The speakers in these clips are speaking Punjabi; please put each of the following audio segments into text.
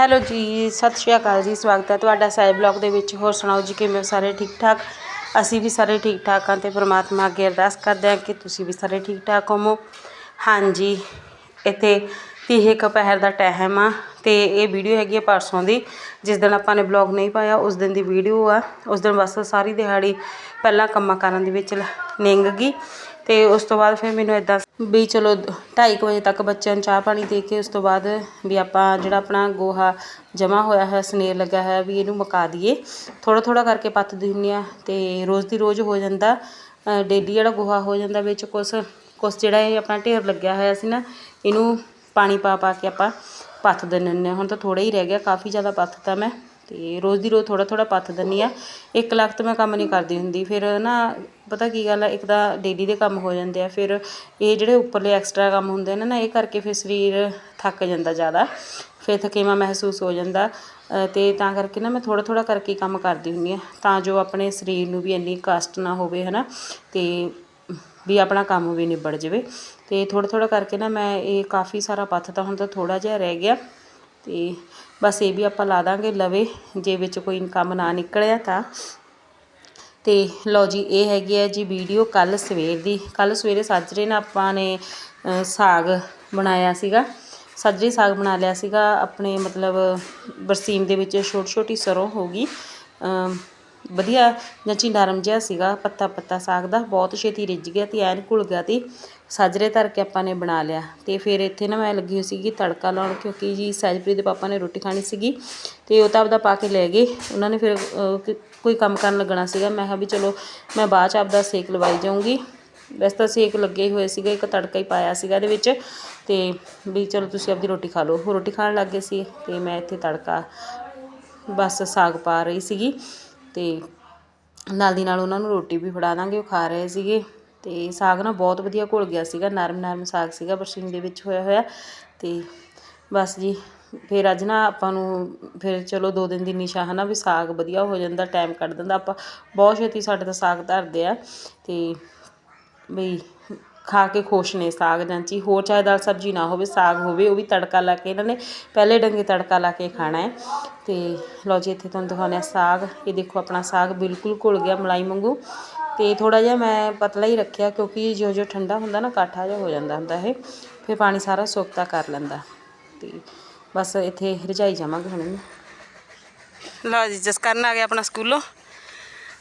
ਹੈਲੋ ਜੀ, ਸਤਿ ਸ਼੍ਰੀ ਅਕਾਲ ਜੀ, ਸਵਾਗਤ ਹੈ ਤੁਹਾਡਾ ਸਾਇਬ ਬਲੌਗ ਦੇ ਵਿੱਚ। ਹੋਰ ਸੁਣਾਓ ਜੀ, ਕਿਵੇਂ ਸਾਰੇ ਠੀਕ ਠਾਕ? ਅਸੀਂ ਵੀ ਸਾਰੇ ਠੀਕ ਠਾਕ ਹਾਂ ਤੇ ਪ੍ਰਮਾਤਮਾ ਅੱਗੇ ਅਰਦਾਸ ਕਰਦੇ ਹਾਂ ਕਿ ਤੁਸੀਂ ਵੀ ਸਾਰੇ ਠੀਕ ਠਾਕ ਹੋਵੋ। ਹਾਂਜੀ, ਇੱਥੇ ਤੀਹ ਕਪਹਿਰ ਦਾ ਟਾਈਮ ਆ ਤੇ ਇਹ ਵੀਡੀਓ ਹੈਗੀ ਆ ਪਰਸੋਂ ਦੀ। ਜਿਸ ਦਿਨ ਆਪਾਂ ਨੇ ਬਲੌਗ ਨਹੀਂ ਪਾਇਆ, ਉਸ ਦਿਨ ਦੀ ਵੀਡੀਓ ਆ। ਉਸ ਦਿਨ ਬਸ ਸਾਰੀ ਦਿਹਾੜੀ ਪਹਿਲਾਂ ਕੰਮਾਂ ਕਾਰਾਂ ਦੇ ਵਿੱਚ ਨਿੰਗ ਗਈ। ਅਤੇ ਉਸ ਤੋਂ ਬਾਅਦ ਫਿਰ ਮੈਨੂੰ ਇੱਦਾਂ ਵੀ ਚਲੋ ਢਾਈ ਕੁ ਵਜੇ ਤੱਕ ਬੱਚਿਆਂ ਨੂੰ ਚਾਹ ਪਾਣੀ ਦੇ ਕੇ ਉਸ ਤੋਂ ਬਾਅਦ ਵੀ ਆਪਾਂ ਜਿਹੜਾ ਆਪਣਾ ਗੋਹਾ ਜਮ੍ਹਾਂ ਹੋਇਆ ਹੋਇਆ ਸਨੇਰ ਲੱਗਾ ਹੋਇਆ ਵੀ ਇਹਨੂੰ ਮੁਕਾ ਦਈਏ। ਥੋੜ੍ਹਾ ਥੋੜ੍ਹਾ ਕਰਕੇ ਪੱਥਦੀ ਹੁੰਦੀ ਹਾਂ ਅਤੇ ਰੋਜ਼ ਦੀ ਰੋਜ਼ ਹੋ ਜਾਂਦਾ ਡੇਲੀ ਜਿਹੜਾ ਗੋਹਾ ਹੋ ਜਾਂਦਾ ਵਿੱਚ ਕੁਛ ਕੁਛ ਜਿਹੜਾ ਇਹ ਆਪਣਾ ਢੇਰ ਲੱਗਿਆ ਹੋਇਆ ਸੀ ਨਾ, ਇਹਨੂੰ ਪਾਣੀ ਪਾ ਪਾ ਕੇ ਆਪਾਂ ਪੱਥ ਦਿੰਦੇ ਹੁੰਦੇ ਹਾਂ। ਹੁਣ ਤਾਂ ਥੋੜ੍ਹਾ ਹੀ ਰਹਿ ਗਿਆ, ਕਾਫੀ ਜ਼ਿਆਦਾ ਪੱਥਤਾ ਮੈਂ ਤੇ ਰੋਜ਼ ਦੀ ਰੋਜ਼ ਥੋੜਾ ਥੋੜਾ ਪੱਥ ਦਿੰਦੀ ਆ ਇੱਕ ਲੱਖ ਤਾਂ ਮੈਂ ਕੰਮ ਨਹੀਂ ਕਰਦੀ ਹੁੰਦੀ। ਫਿਰ ਨਾ ਪਤਾ ਕੀ ਗੱਲ ਆ ਇੱਕ ਤਾਂ ਡੇਲੀ ਦੇ ਕੰਮ ਹੋ ਜਾਂਦੇ ਆ। ਫਿਰ ਇਹ ਜਿਹੜੇ ਉੱਪਰਲੇ ਐਕਸਟਰਾ ਕੰਮ ਹੁੰਦੇ ਨੇ ਨਾ ਇਹ ਕਰਕੇ ਫਿਰ ਸਰੀਰ ਥੱਕ ਜਾਂਦਾ ਜ਼ਿਆਦਾ। ਫਿਰ ਥਕੇਵਾਂ ਮਹਿਸੂਸ ਹੋ ਜਾਂਦਾ। ਅ, ਤੇ ਤਾਂ ਕਰਕੇ ਨਾ ਮੈਂ ਥੋੜਾ ਥੋੜਾ ਕਰਕੇ ਕੰਮ ਕਰਦੀ ਹੁੰਦੀ ਆ ਤਾਂ ਜੋ ਆਪਣੇ ਸਰੀਰ ਨੂੰ ਵੀ ਇੰਨੀ ਕਸ਼ਟ ਨਾ ਹੋਵੇ ਹਨਾ। ਤੇ ਵੀ ਆਪਣਾ ਕੰਮ ਵੀ ਨਿਬੜ ਜਾਵੇ। ਤੇ ਥੋੜਾ ਥੋੜਾ ਕਰਕੇ ਨਾ ਮੈਂ ਇਹ ਕਾਫੀ ਸਾਰਾ ਪੱਥ ਤਾਂ ਹੁਣ ਤਾਂ ਥੋੜਾ ਜਿਹਾ ਰਹਿ ਗਿਆ। ਤੇ ਬਸ ਇਹ ਵੀ ਆਪਾਂ ਲਾ ਦਾਂਗੇ ਲਵੇ, ਜੇ ਵਿੱਚ ਕੋਈ ਕੰਮ ਨਾ ਨਿਕਲਿਆ ਤਾਂ। ਤੇ ਲਓ ਜੀ, ਇਹ ਹੈਗੀ ਹੈ ਜੀ ਵੀਡੀਓ ਕੱਲ ਸਵੇਰ ਦੀ। ਕੱਲ ਸਵੇਰੇ ਸਾਜਰੇ ਨਾਲ ਆਪਾਂ ਨੇ ਸਾਗ ਬਣਾਇਆ ਸੀਗਾ। ਸਾਜਰੇ ਸਾਗ ਬਣਾ ਲਿਆ ਸੀਗਾ, ਆਪਣੇ ਮਤਲਬ ਬਰਸੀਮ ਦੇ ਵਿੱਚ ਛੋਟੀ ਛੋਟੀ ਸਰੋਂ ਹੋ ਗਈ। ਵਧੀਆ ਜਾਂਚੀ ਨਰਮ ਜਿਹਾ ਸੀਗਾ ਪੱਤਾ ਪੱਤਾ ਸਾਗ ਦਾ। ਬਹੁਤ ਛੇਤੀ ਰਿੱਝ ਗਿਆ ਤੇ ਐਨ ਘੁਲ ਗਿਆ ਤੇ ਸਾਜਰੇ ਧਰ ਕੇ ਆਪਾਂ ਨੇ ਬਣਾ ਲਿਆ ਤੇ ਫਿਰ ਇੱਥੇ ਨਾ ਮੈਂ ਲੱਗੀ ਹੋਈ ਸੀਗੀ ਤੜਕਾ ਲਾਉਣ ਕਿਉਂਕਿ ਜੀ ਸਹਿਜਪ੍ਰੀਤ ਦੇ ਪਾਪਾ ਨੇ ਰੋਟੀ ਖਾਣੀ ਸੀਗੀ ਤੇ ਉਹ ਤਾਂ ਆਪਦਾ ਪਾ ਕੇ ਲੈ ਗਏ। ਉਹਨਾਂ ਨੇ ਫਿਰ ਕੋਈ ਕੰਮ ਕਰਨ ਲੱਗਣਾ ਸੀਗਾ। ਮੈਂ ਕਿਹਾ ਵੀ ਚਲੋ ਮੈਂ ਬਾਅਦ ਚ ਆਪਦਾ ਸੇਕ ਲਵਾਈ ਜਾਊਂਗੀ। ਵੈਸੇ ਤਾਂ ਸੇਕ ਲੱਗੇ ਹੀ ਹੋਏ ਸੀਗਾ, ਇੱਕ ਤੜਕਾ ਹੀ ਪਾਇਆ ਸੀਗਾ ਇਹਦੇ ਵਿੱਚ ਤੇ ਵੀ ਚਲੋ ਤੁਸੀਂ ਆਪਦੀ ਰੋਟੀ ਖਾ ਲਓ। ਰੋਟੀ ਖਾਣ ਲੱਗ ਗਏ ਸੀ ਤੇ ਮੈਂ ਇੱਥੇ ਤੜਕਾ ਬਸ ਸਾਗ ਪਾ ਰਹੀ ਸੀਗੀ ਤੇ ਨਾਲ ਦੀ ਨਾਲ ਉਹਨਾਂ ਨੂੰ ਰੋਟੀ ਵੀ ਫੜਾ ਦਾਂਗੇ। ਉਹ ਖਾ ਰਹੇ ਸੀਗੇ। ਤੇ ਸਾਗ ਨਾ ਬਹੁਤ ਵਧੀਆ ਘੁਲ ਗਿਆ ਸੀਗਾ, ਨਰਮ ਨਰਮ ਸਾਗ ਸੀਗਾ, ਬਰਸੀਨ ਦੇ ਵਿੱਚ ਹੋਇਆ ਹੋਇਆ। ਤੇ ਬਸ ਜੀ, ਫਿਰ ਅੱਜ ਨਾ ਆਪਾਂ ਨੂੰ ਫਿਰ ਚਲੋ ਦੋ ਦਿਨ ਦੀ ਨਿਸ਼ਾ ਹੈ ਨਾ ਵੀ ਸਾਗ ਵਧੀਆ ਹੋ ਜਾਂਦਾ, ਟਾਈਮ ਕੱਢ ਦਿੰਦਾ। ਆਪਾਂ ਬਹੁਤ ਛੇਤੀ ਸਾਡੇ ਤਾਂ ਸਾਗ ਧਰਦੇ ਆ ਤੇ ਬਈ ਖਾ ਕੇ ਖੁਸ਼ ਨੇ ਸਾਗ ਜਾਂਚੀ ਹੋਰ ਚਾਹੇ ਦਾਲ ਸਬਜ਼ੀ ਨਾ ਹੋਵੇ, ਸਾਗ ਹੋਵੇ, ਉਹ ਵੀ ਤੜਕਾ ਲਾ ਕੇ ਇਹਨਾਂ ਨੇ ਪਹਿਲੇ ਡੰਗੇ ਤੜਕਾ ਲਾ ਕੇ ਖਾਣਾ ਹੈ। ਤੇ ਲਓ ਜੀ, ਇੱਥੇ ਤੁਹਾਨੂੰ ਦਿਖਾਉਂਦੇ ਹਾਂ ਸਾਗ। ਇਹ ਦੇਖੋ ਆਪਣਾ ਸਾਗ ਬਿਲਕੁਲ ਘੁਲ ਗਿਆ ਮਲਾਈ ਵਾਂਗੂ। ਅਤੇ ਥੋੜ੍ਹਾ ਜਿਹਾ ਮੈਂ ਪਤਲਾ ਹੀ ਰੱਖਿਆ ਕਿਉਂਕਿ ਜੋ ਜੋ ਠੰਡਾ ਹੁੰਦਾ ਨਾ, ਕਾਠਾ ਜਿਹਾ ਹੋ ਜਾਂਦਾ ਹੁੰਦਾ ਇਹ, ਫਿਰ ਪਾਣੀ ਸਾਰਾ ਸੁੱਕਤਾ ਕਰ ਲੈਂਦਾ ਅਤੇ ਬਸ ਇੱਥੇ ਰਜਾਈ ਜਾਵਾਂਗੇ ਹੁਣ ਇਹਨੂੰ ਲਓ ਜੀ, ਜਸਕਰਨ ਆ ਗਿਆ ਆਪਣਾ ਸਕੂਲੋਂ।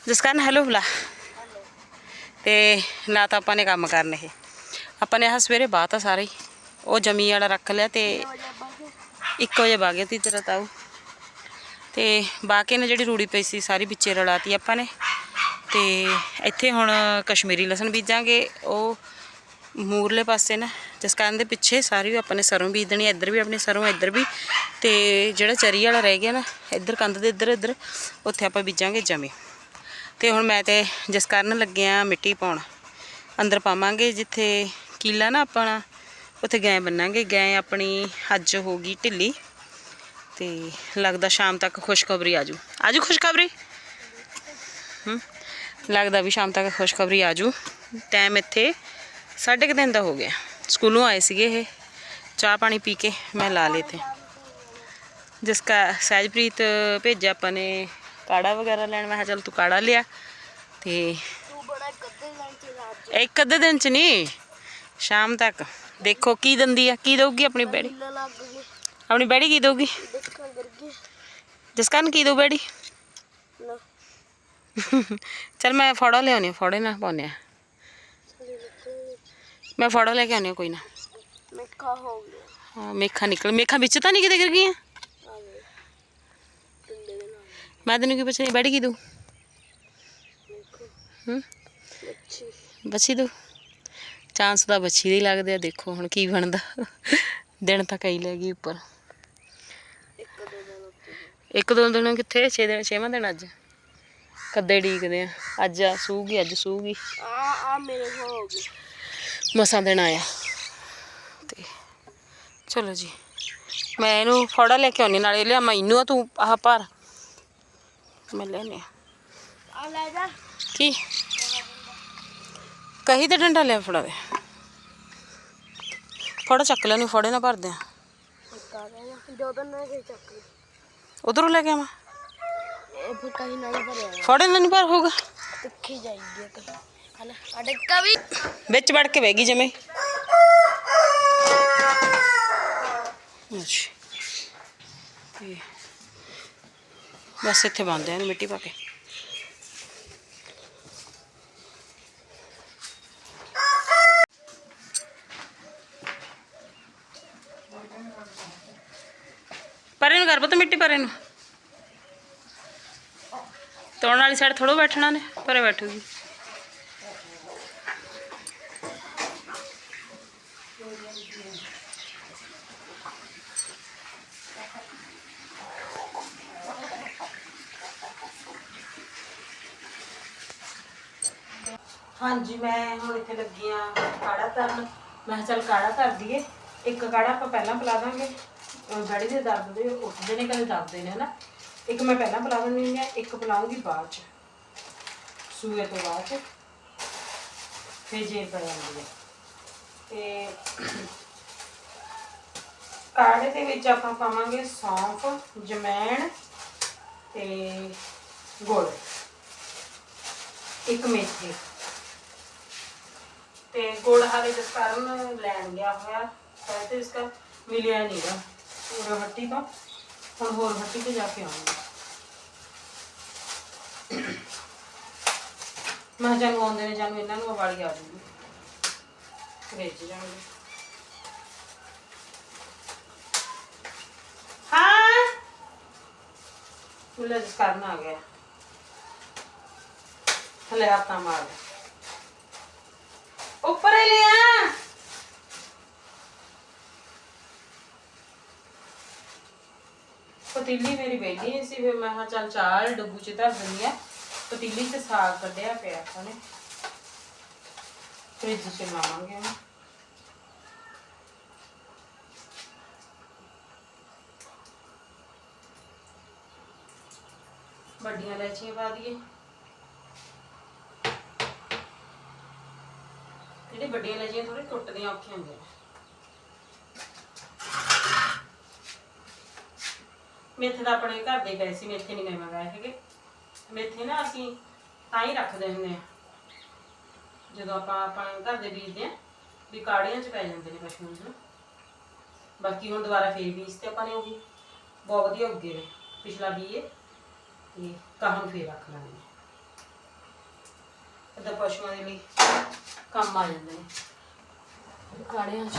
ਜਸਕਰਨ ਹੈਲੋ ਬੁਲਾ ਤੇ ਨਾ ਤਾਂ ਆਪਾਂ ਨੇ ਕੰਮ ਕਰਨੇ ਇਹ। ਆਪਾਂ ਨੇ ਆਹ ਸਵੇਰੇ ਬਾਤ ਆ ਸਾਰੇ ਹੀ। ਉਹ ਜਮੀ ਵਾਲਾ ਰੱਖ ਲਿਆ ਤੇ ਇੱਕ ਵਜੇ ਬਾਗੇ ਤੀ ਤੇਰਾ ਤਾਊ ਤੇ ਬਾਕੀ ਨੇ ਜਿਹੜੀ ਰੂੜੀ ਪਈ ਸੀ, ਸਾਰੀ ਵਿੱਚੇ ਰਲਾਤੀ ਆਪਾਂ ਨੇ। ਤੇ ਇੱਥੇ ਹੁਣ ਕਸ਼ਮੀਰੀ ਲਸਣ ਬੀਜਾਂਗੇ, ਉਹ ਮੂਰਲੇ ਪਾਸੇ ਨਾ, ਜਿਸ ਕਾਰਨ ਦੇ ਪਿੱਛੇ ਸਾਰੀ ਆਪਾਂ ਨੇ ਸਰੋਂ ਬੀਜ ਦੇਣੀ ਇੱਧਰ ਵੀ ਆਪਣੀ ਸਰੋਂ, ਇੱਧਰ ਵੀ, ਤੇ ਜਿਹੜਾ ਚਰੀ ਵਾਲਾ ਰਹਿ ਗਿਆ ਨਾ, ਇੱਧਰ ਕੰਧ ਦੇ ਇੱਧਰ ਇੱਧਰ, ਉੱਥੇ ਆਪਾਂ ਬੀਜਾਂਗੇ ਜਮੀ। ਤੇ ਹੁਣ ਮੈਂ ਤੇ ਜਿਸ ਕਾਰਨ ਲੱਗੇ ਆ, ਮਿੱਟੀ ਪਾਉਣ, ਅੰਦਰ ਪਾਵਾਂਗੇ ਜਿੱਥੇ ਕੀਲਾ ਨਾ ਆਪਣਾ, ਉੱਥੇ ਗੈਂ ਬੰਨਾਂਗੇ, ਗੈਂ ਆਪਣੀ ਅੱਜ ਹੋ ਗਈ ਢਿੱਲੀ, ਤੇ ਲੱਗਦਾ ਸ਼ਾਮ ਤੱਕ ਖੁਸ਼ਖਬਰੀ ਆਜੂ ਆਜੂ ਖੁਸ਼ਖਬਰੀ? ਹੂੰ? ਲੱਗਦਾ ਵੀ ਸ਼ਾਮ ਤੱਕ ਖੁਸ਼ਖਬਰੀ ਆਜੂ। ਟਾਈਮ ਇੱਥੇ ਸਾਢੇ ਕੁ ਦਿਨ ਦਾ ਹੋ ਗਿਆ। ਸਕੂਲੋਂ ਆਏ ਸੀਗੇ ਇਹ। ਚਾਹ ਪਾਣੀ ਪੀ ਕੇ ਮੈਂ ਲਾ ਲਏ ਤੇ ਜਿਸ ਕਾ ਸਹਿਜਪ੍ਰੀਤ ਭੇਜਿਆ ਆਪਾਂ ਨੇ ਕਾੜਾ ਵਗੈਰਾ ਲੈਣ। ਮੈਂ ਕਿਹਾ ਚੱਲ ਤੂੰ ਕਾੜਾ ਲਿਆ। ਤੇ ਇੱਕ ਅੱਧੇ ਦਿਨ ਚ ਨਹੀਂ ਸ਼ਾਮ ਤੱਕ। ਦੇਖੋ ਕੀ ਦਿੰਦੀ ਆ ਕੀ ਦਊਗੀ ਆਪਣੀ ਬੈੜੀ? ਆਪਣੀ ਬੈੜੀ ਕੀ ਦਊਗੀ? ਜਿਸ ਕਾਰਨ ਕੀ ਦਊ ਬੈੜੀ? ਚਲ ਮੈਂ ਫੜੋ ਲਿਆਉਣੀ ਫੜੇ ਨਾ ਪਾਉਣੇ ਆ ਮੈਂ ਫੜੋ ਲੈ ਕੇ ਆਉਣੀ ਕੋਈ ਨਾ ਮਿੱਠਾ ਹੋ ਗਿਆ ਹਾਂ ਮੇਖਾ ਨਿਕਲ ਮੇਖਾ ਵਿੱਚ ਤਾਂ ਨਹੀਂ ਕਿਤੇ ਗਿਰ ਗਈਆਂ ਆਵੇ ਟੰਡੇ ਦੇ ਨਾਲ ਮੈਂ ਤੈਨੂੰ ਕੀ ਪੁੱਛਣੀ ਬੈੜੀ ਕੀ ਦਊ ਹੂੰ ਮੱਛੀ ਬੱਚੀ ਦਊ ਚਾਂਸ ਤਾਂ ਬੱਚੀ ਦੇ ਹੀ ਲੱਗਦੇ ਆ ਦੇਖੋ ਹੁਣ ਕੀ ਬਣਦਾ ਦਿਨ ਤਾਂ ਕਈ ਲੈ ਗਈ ਉੱਪਰ ਇੱਕ ਦੋ ਦਿਨ ਉੱਤੇ ਇੱਕ ਦੋ ਦਿਨ ਕਿੱਥੇ 6 ਦਿਨ 6ਵਾਂ ਦਿਨ ਅੱਜ ਕਦੇ ਡੀਕਦੇ ਆ। ਅੱਜ ਆ ਸੂਗੀ ਅੱਜ ਸੂਗੀ। ਆ ਆ ਮੇਰੇ ਕੋਲ ਹੋ ਗਈ। ਮਸਾਂ ਦਿਨ ਆਇਆ। ਤੇ ਚਲੋ ਜੀ ਮੈਂ ਇਹਨੂੰ ਫੜਾ ਲੈ ਕੇ ਆਉਣੀ ਨਾਲੇ ਲਿਆ ਮੈਨੂੰ ਆ ਤੂੰ ਆਹ ਭਰ। ਮੈਂ ਲੈਨੇ ਆ। ਲੈ ਜਾ। ਕੀ? ਕਹੀ ਤੇ ਡੰਡਾ ਲਿਆ ਫੜਾ ਦੇ। ਫੜਾ ਚੱਕ ਲੈ ਨਹੀਂ ਫੜੇ ਨਾ ਭਰਦੇ ਆ। ਉਧਰੋਂ ਲੈ ਕੇ ਆਵਾਂ। ਇਹ ਫਿਰ ਕਹੀਂ ਨਹੀਂ ਭਰਿਆ ਫੜੇ ਨਹੀਂ ਭਰ ਹੋਊਗਾ? ਤਿੱਖੀ ਜਾਈਦੀ ਹੈ ਕਹੀਂ। ਹਨਾ ਸਾਡੇ ਕਵੀ ਵਿੱਚ ਵੜ ਕੇ ਬਹਿ ਗਈ ਜਿਵੇਂ ਅੱਛਾ। ਤੇ ਬਸ ਇੱਥੇ ਬੰਨਦੇ ਆ ਮਿੱਟੀ ਪਾ ਕੇ। ਪਰੇ ਨੂੰ ਕਰ ਪਤਾ ਮਿੱਟੀ ਪਰੇ ਨੂੰ। ਤੋੜਨ ਵਾਲੀ ਸਾਈਡ ਥੋੜੋ ਬੈਠਣਾ ਨੇ, ਪਰੇ ਬੈਠੂਗੀ। ਹਾਂਜੀ, ਮੈਂ ਹੁਣ ਇੱਥੇ ਲੱਗੀ ਆ ਕਾੜਾ ਧਰਨ ਮੈਂ ਕਿਹਾ ਚੱਲ ਕਾੜਾ ਧਰ ਦਈਏ। ਇੱਕ ਕਾੜਾ ਆਪਾਂ ਪਹਿਲਾਂ ਪਿਲਾ ਦਾਂਗੇ। ਅਹ ਦੇ ਦਰਦ ਦੇ, ਉੱਠਦੇ ਨੇ ਕਦੇ ਦੱਬਦੇ ਨੇ, ਹਨਾ? ਇੱਕ ਮੈਂ ਪਹਿਲਾਂ ਬੁਲਾ ਦਿੰਦੀ ਹਾਂ ਇੱਕ ਪਿਲਾਉਂਗੀ ਬਾਅਦ ਚ। ਸੂਏ ਤੋਂ ਬਾਅਦ ਚ। ਫਿਰ ਜੇਰ ਪੈ ਹੈ ਤੇ ਕਾੜੇ ਦੇ ਵਿੱਚ ਆਪਾਂ ਪਾਵਾਂਗੇ ਸੌਂਫ, ਜਮੈਣ ਤੇ ਗੁੜ। ਇੱਕ ਮੇਥੀ। ਤੇ ਗੁੜ ਹਾਲੇ ਜਿਸ ਕਾਰਨ ਲੈਣ ਗਿਆ ਹੋਇਆ ਹੈ ਇਸ ਇਸਕਾ ਮਿਲਿਆ ਨਹੀਂਗਾ ਪੂਰਾ ਹੱਟੀ ਤੋਂ। ਹੁਣ ਹੋਰ ਹੱਟੀ ਤੇ ਜਾ ਕੇ ਆਉਂਗਾ। ਮੈਂ ਜਾਨੂੰ ਆਉਂਦੇ ਨੇ ਜਾਨੂੰ ਇਹਨਾਂ ਨੂੰ ਵਾਲੀ ਆ ਜੂਗੀ ਭੇਜ ਜਾਣਗੇ। ਹਾਂ? ਮੁੱਲਾ ਜਿਸ ਕਾਰਨ ਆ ਗਿਆ। ਥੱਲੇ ਹੱਥਾਂ ਮਾਰ। ਦੇ ਉੱਪਰ ਲਿਆ। ਪਤੀਲੀ ਮੇਰੀ ਬੈਠੀ ਨਹੀਂ ਸੀ, ਫਿਰ ਮੈਂ ਕਿਹਾ ਚੱਲ ਚਾਹ ਡੱਬੂ ਚ ਧਰ ਦਿੰਦੀ ਆ। ਪਤੀਲੀ ਚ ਸਾਗ ਕੱਢਿਆ ਪਿਆ ਆਪਾਂ ਫ੍ਰਿਜ ਚ ਲਾਵਾਂਗੇ ਹੁਣ ਵੱਡੀਆਂ ਇਲਾਚੀਆਂ ਪਾ ਦਈਏ। ਜਿਹੜੇ ਵੱਡੀਆਂ ਇਲਾਚੀਆਂ ਥੋੜੇ ਟੁੱਟਦੀਆਂ ਔਖੀਆਂ ਹੁੰਦੀਆਂ। ਮੇਥੇ ਤਾਂ ਆਪਣੇ ਘਰ ਦੇ ਪਏ ਸੀ, ਮੇਥੇ ਨਹੀਂ ਮੈਂ ਮੰਗਾਏ ਹੈਗੇ। ਮੇਥੇ ਨਾ ਅਸੀਂ ਤਾਂ ਹੀ ਰੱਖਦੇ ਹੁੰਦੇ ਆ ਜਦੋਂ ਆਪਾਂ ਆਪਣੇ ਘਰ ਦੇ ਬੀਜਦੇ ਆ ਵੀ ਕਾੜੀਆਂ ਚ ਪੈ ਜਾਂਦੇ ਨੇ ਪਸ਼ੂਆਂ ਨੂੰ ਬਾਕੀ ਹੁਣ ਦੁਬਾਰਾ ਫੇਰ ਬੀਜ ਤੇ ਆਪਾਂ ਨੇ ਉਹ ਵੀ ਬਹੁਤ ਵਧੀਆ ਉੱਗੇ ਨੇ, ਪਿਛਲਾ ਬੀਏ ਤੇ ਕਾਹਾਂ ਨੂੰ ਫੇਰ ਰੱਖ ਲਾਂਗੇ। ਇਹਦਾ ਪਸ਼ੂਆਂ ਦੇ ਲਈ ਕੰਮ ਆ ਜਾਂਦੇ ਨੇ। ਕਾੜਿਆਂ ਚ।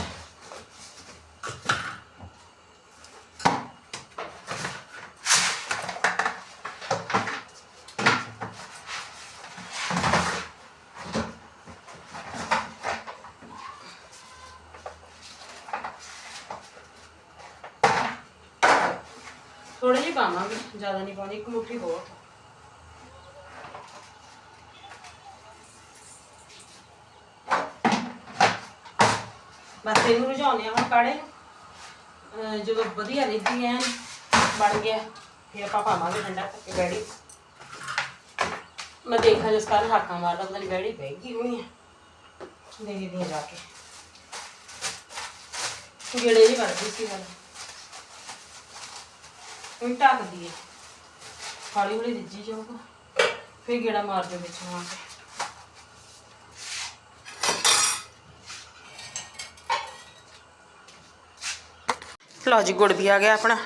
ਥੋੜੇ ਪਾਵਾਂਗੇ, ਜ਼ਿਆਦਾ ਨਹੀਂ ਪਾਉਣੀ, ਇੱਕ ਮੁੱਠੀ ਬਹੁਤ ਆ। ਬਸ ਇਹਨੂੰ ਰਝਾਉਂਦੇ ਆ ਹੁਣ ਕਾੜੇ ਨੂੰ। ਅਹ ਜਦੋਂ ਵਧੀਆ ਰਿੱਝੀ ਐਨ ਬਣ ਗਿਆ, ਫਿਰ ਆਪਾਂ ਪਾਵਾਂਗੇ ਠੰਡਾ ਕਰਕੇ ਬੈੜੀ। ਮੈਂ ਦੇਖਾਂ ਜਿਸ ਕਾਰਨ ਹਾਕਾਂ ਮਾਰਦਾ, ਪਤਾ ਨਹੀਂ ਬੈੜੀ ਪੈ ਗਈ ਹੋਣੀ ਆ। ਦੇਖਦੀ ਆ ਜਾ ਕੇ। ਗੇੜੇ ਜੀ ਵਰਦੀ ਸੀ ਗੱਲ ਹੁਣ ਢੱਕ ਦਈਏ। ਹੌਲੀ ਹੌਲੀ ਰਿੱਝੀ ਜਾਊਗਾ। ਫਿਰ ਗੇੜਾ ਮਾਰ ਦਿਓ ਵਿੱਚ ਨੂੰ ਆ ਕੇ ਲਓ ਜੀ, ਗੁੜ ਵੀ ਆ ਗਿਆ ਆਪਣਾ।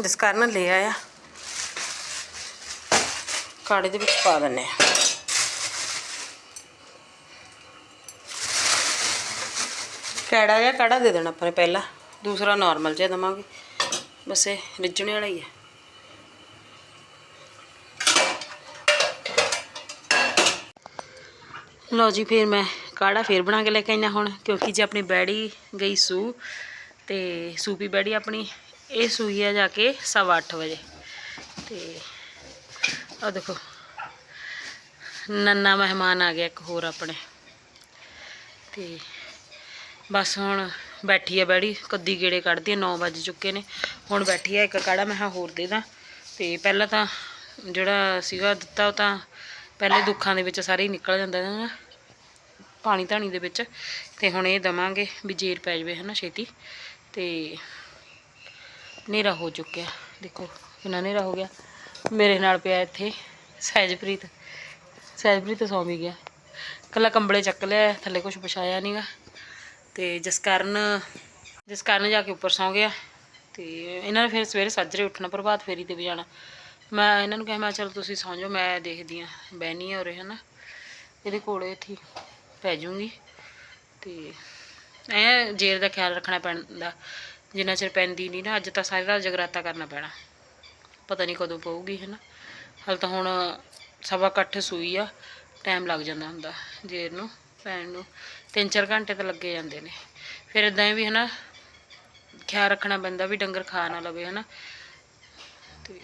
ਜਿਸ ਕਾਰਨ ਲੈ ਆਇਆ। ਕਾੜੇ ਦੇ ਵਿੱਚ ਪਾ ਦਿੰਨੇ ਆ। ਕੈੜਾ ਜਿਹਾ ਕੜਾ ਦੇ ਦੇਣਾ ਆਪਾਂ ਨੇ ਪਹਿਲਾਂ। ਦੂਸਰਾ ਨਾਰਮਲ ਜਿਹਾ ਦਵਾਂਗੇ। ਬਸ ਇਹ ਰਿੱਝਣੇ ਵਾਲਾ ਹੀ ਹੈ। ਲਓ ਜੀ, ਫਿਰ ਮੈਂ ਕਾੜਾ ਫੇਰ ਬਣਾ ਕੇ ਲੈ ਕੇ ਆਈਆਂ ਹੁਣ, ਕਿਉਂਕਿ ਜੇ ਆਪਣੀ ਬੈੜੀ ਗਈ ਸੂ ਤੇ ਸੂਪੀ ਬੈੜੀ ਆਪਣੀ, ਇਹ ਸੂਈ ਆ ਜਾ ਕੇ ਸਵਾ ਅੱਠ ਵਜੇ। ਤੇ ਆ ਦੇਖੋ, ਨੰਨਾ ਮਹਿਮਾਨ ਆ ਗਿਆ ਇੱਕ ਹੋਰ ਆਪਣੇ। ਤੇ ਬਸ ਹੁਣ ਬੈਠੀ ਆ ਬੈੜੀ, ਕੱਦੀ ਗੇੜੇ ਕੱਢਦੀ ਆ 9 ਵਜ ਚੁੱਕੇ ਨੇ। ਹੁਣ ਬੈਠੀ ਆ ਇੱਕ ਕਾੜਾ, ਮੈਂ ਕਿਹਾ ਹੋਰ ਦੇ ਦਾਂ। ਤੇ ਪਹਿਲਾਂ ਤਾਂ ਜਿਹੜਾ ਸੀਗਾ ਦਿੱਤਾ, ਉਹ ਤਾਂ ਪਹਿਲੇ ਦੁੱਖਾਂ ਦੇ ਵਿੱਚ ਸਾਰੇ ਹੀ ਨਿਕਲ ਜਾਂਦਾ ਹੈ ਨਾ, ਪਾਣੀ ਧਾਣੀ ਦੇ ਵਿੱਚ। ਤੇ ਹੁਣ ਇਹ ਦਵਾਂਗੇ ਵੀ ਜੇਰ ਪੈ ਜਵੇ ਹਨਾ ਛੇਤੀ। ਤੇ ਹਨੇਰਾ ਹੋ ਚੁੱਕਿਆ। ਦੇਖੋ ਕਿੰਨਾ ਹਨੇਰਾ ਹੋ ਗਿਆ। ਮੇਰੇ ਨਾਲ ਪਿਆ ਇੱਥੇ ਸਹਿਜਪ੍ਰੀਤ। ਸਹਿਜਪ੍ਰੀਤ ਸੌਂ ਵੀ ਗਿਆ। ਕੱਲਾ ਕੰਬਲੇ ਚੱਕ ਲਿਆ, ਥੱਲੇ ਕੁਝ ਵਿਛਾਇਆ ਨਹੀਂਗਾ ਤੇ ਜਿਸ ਕਾਰਨ ਜਿਸ ਕਾਰਨ ਜਾ ਕੇ ਉੱਪਰ ਸੌਂ ਗਿਆ ਤੇ ਇਹਨਾਂ ਨੇ ਫਿਰ ਸਵੇਰੇ ਸਾਜਰੇ ਉੱਠਣਾ ਪ੍ਰਭਾਤ ਫੇਰੀ ਤੇ ਵੀ ਜਾਣਾ। ਮੈਂ ਇਹਨਾਂ ਨੂੰ ਕਿਹਾ, ਮੈਂ ਚਲ ਤੁਸੀਂ ਸੌਂ ਜਾਓ, ਮੈਂ ਦੇਖਦੀ ਆ ਬਹਿਨੀ ਆ ਉਰੇ, ਹਨਾ। ਇਹਦੇ ਕੋਲੇ ਇੱਥੇ ਪੈ ਜਾਊਂਗੀ। ਤੇ ਐ ਜੇਰ ਦਾ ਖਿਆਲ ਰੱਖਣਾ ਪੈਂਦਾ, ਜਿੰਨਾ ਚਿਰ ਪੈਂਦੀ ਨਹੀਂ ਨਾ, ਅੱਜ ਤਾਂ ਸਾਰੀ ਰਾਤ ਜਗਰਾਤਾ ਕਰਨਾ ਪੈਣਾ। ਪਤਾ ਨਹੀਂ ਕਦੋਂ ਪਊਗੀ ਹੈ ਨਾ ਹਾਲ ਤਾਂ ਹੁਣ ਸਵਾ ਇਕੱਠ ਸੂਈ ਆ ਟਾਈਮ ਲੱਗ ਜਾਂਦਾ ਹੁੰਦਾ ਜੇਰ ਨੂੰ। ਪੈਣ ਨੂੰ। ਤਿੰਨ ਚਾਰ ਘੰਟੇ ਤਾਂ ਲੱਗੇ ਜਾਂਦੇ ਨੇ। ਫਿਰ ਇਦਾਂ ਹੀ ਵੀ ਹੈ ਨਾ ਖਿਆਲ ਰੱਖਣਾ ਪੈਂਦਾ ਵੀ ਡੰਗਰ ਖਾ ਨਾ ਲਵੇ ਹੈ ਨਾ ਤੇ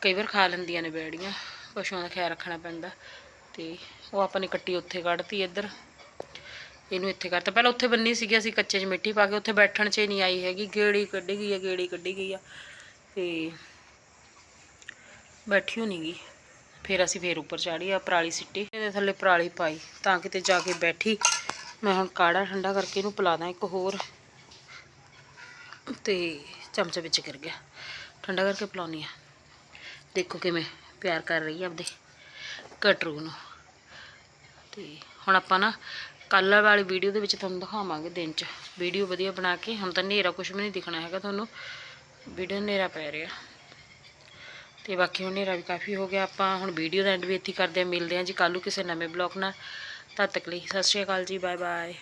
ਕਈ ਵਾਰ ਖਾ ਲੈਂਦੀਆਂ ਨੇ ਬੈੜੀਆਂ, ਪਸ਼ੂਆਂ ਦਾ ਖਿਆਲ ਰੱਖਣਾ ਪੈਂਦਾ। ਤੇ ਉਹ ਆਪਾਂ ਨੇ ਕੱਟੀ ਉੱਥੇ ਕੱਢਤੀ ਇੱਧਰ। ਇਹਨੂੰ ਇੱਥੇ ਕਰਤਾ। ਪਹਿਲਾਂ ਉੱਥੇ ਬੰਨੀ ਸੀਗੀ ਅਸੀਂ ਕੱਚੇ 'ਚ ਮਿੱਟੀ ਪਾ ਕੇ, ਉੱਥੇ ਬੈਠਣ 'ਚ ਹੀ ਨਹੀਂ ਆਈ ਹੈਗੀ। ਗੇੜੀ ਕੱਢੀ ਗਈ ਆ, ਗੇੜੀ ਕੱਢੀ ਗਈ ਆ। ਤੇ ਬੈਠੀ ਹੋ ਨਹੀਂ ਗਈ ਫਿਰ ਅਸੀਂ ਫੇਰ ਉੱਪਰ ਚਾੜੀ ਆ, ਪਰਾਲੀ ਸਿੱਟੀ, ਇਹਦੇ ਥੱਲੇ ਪਰਾਲੀ ਪਾਈ, ਤਾਂ ਕਿਤੇ ਜਾ ਕੇ ਬੈਠੀ। ਮੈਂ ਹੁਣ ਕਾੜਾ ਠੰਡਾ ਕਰਕੇ ਇਹਨੂੰ ਪਿਲਾ ਦਾਂ ਇੱਕ ਹੋਰ। ਤੇ ਚਮਚਾ ਵਿੱਚ ਗਿਰ ਗਿਆ। ਠੰਡਾ ਕਰਕੇ ਪਿਲਾਉਣੀ ਆ। ਦੇਖੋ ਕਿਵੇਂ ਪਿਆਰ ਕਰ ਰਹੀ ਆ ਆਪਦੇ ਕਟਰੂ ਨੂੰ। ਤੇ ਹੁਣ ਆਪਾਂ ਨਾ ਕੱਲ੍ਹ ਵਾਲੀ ਵੀਡੀਓ ਦੇ ਵਿੱਚ ਤੁਹਾਨੂੰ ਦਿਖਾਵਾਂਗੇ ਦਿਨ 'ਚ। ਵੀਡੀਓ ਵਧੀਆ ਬਣਾ ਕੇ, ਹੁਣ ਤਾਂ ਹਨੇਰਾ ਕੁਝ ਵੀ ਨਹੀਂ ਦਿਖਣਾ ਹੈਗਾ ਤੁਹਾਨੂੰ। ਵੀਡੀਓ ਹਨੇਰਾ ਪੈ ਰਿਹਾ। ਤੇ ਬਾਕੀ ਹੁਣ ਹਨੇਰਾ ਵੀ ਕਾਫੀ ਹੋ ਗਿਆ। ਆਪਾਂ ਹੁਣ ਵੀਡੀਓ ਦਾ ਐਂਡ ਵੀ ਇੱਥੇ ਕਰਦੇ ਹਾਂ। ਮਿਲਦੇ ਹਾਂ ਜੀ ਕੱਲ੍ਹ ਨੂੰ ਕਿਸੇ ਨਵੇਂ ਬਲੌਗ ਨਾਲ। ਤਦ ਤੱਕ ਲਈ ਸਤਿ ਸ਼੍ਰੀ ਅਕਾਲ ਜੀ ਬਾਏ ਬਾਏ